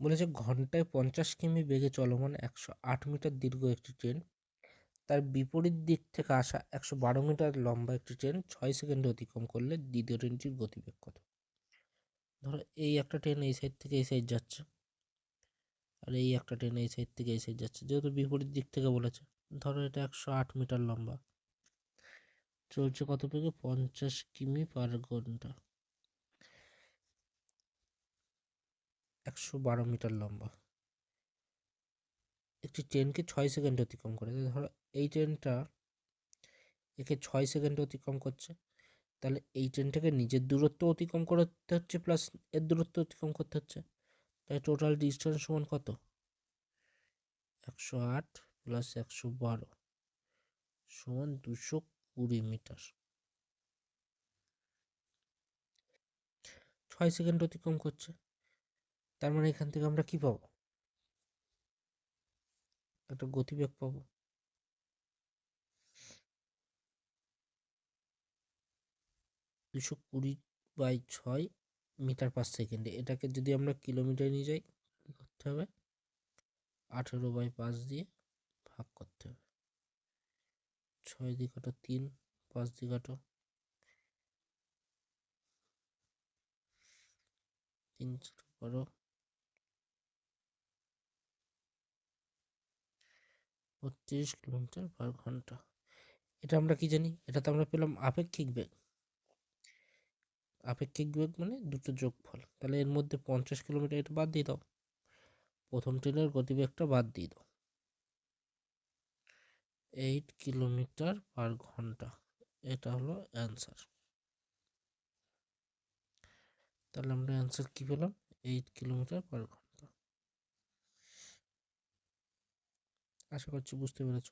বলেছে ঘন্টায় পঞ্চাশ কিমি বেগে চলমান একশো আট মিটার দীর্ঘ একটি ট্রেন। তার বিপরীত দিক থেকে আসা একশো বারো মিটার লম্বা একটি ট্রেন ছয় সেকেন্ডে অতিক্রম করলে দ্বিতীয় ট্রেনটির গতিবেগ কত? ধরো এই একটা ট্রেন এই সাইড থেকে এই সাইড যাচ্ছে। আর এই একটা ট্রেন এই সাইড থেকে এই সাইড যাচ্ছে। যেহেতু বিপরীত দিক থেকে বলেছে, ধরো এটা একশো আট মিটার লম্বা। চলছে কত বেগে? পঞ্চাশ কিমি পার ঘণ্টা। একশো বারো মিটার লম্বা। একটি ট্রেনকে ছয় সেকেন্ড অতিক্রম করে। ধরো এই ট্রেনটা একে ছয় সেকেন্ড অতিক্রম করছে। তাহলে এই ট্রেনটাকে নিজের দূরত্ব অতিক্রম করতে হচ্ছে প্লাস এর দূরত্ব অতিক্রম করতে হচ্ছে। তাই টোটাল ডিস্টেন্স সমান কত? একশো আট প্লাস একশো বারো সমান দুশো কুড়ি মিটার। ছয় সেকেন্ড অতিক্রম করছে। তার মানে এখান থেকে আমরা কি পাবো? একটা গতিবেগ পাবো। দুশো কুড়ি বাই ছয় মিটার পার সেকেন্ডে। এটাকে যদি আমরা কিলোমিটার নিয়ে যাই, কী করতে হবে? আঠেরো বাই পাঁচ দিয়ে ভাগ করতে হবে। ছয় দিয়ে কাটো তিন, পাঁচ দিয়ে কাটো তিন বারো বত্রিশ কিলোমিটার পার ঘণ্টা। এটা আমরা কি জানি? এটা তো আমরা পেলাম আপেক্ষিক বেগ। আপেক্ষিক বেগ মানে দুটো যোগফল। তাহলে এর মধ্যে পঞ্চাশ কিলোমিটার এটা বাদ দিয়ে দাও। প্রথম ট্রেনের গতিবেগটা বাদ দিয়ে দাও। এইট কিলোমিটার পার ঘণ্টা। এটা হলো অ্যান্সার। তাহলে আমরা অ্যান্সার কি পেলাম? এইট কিলোমিটার পার ঘণ্টা। আশা করছি বুঝতে পেরেছ।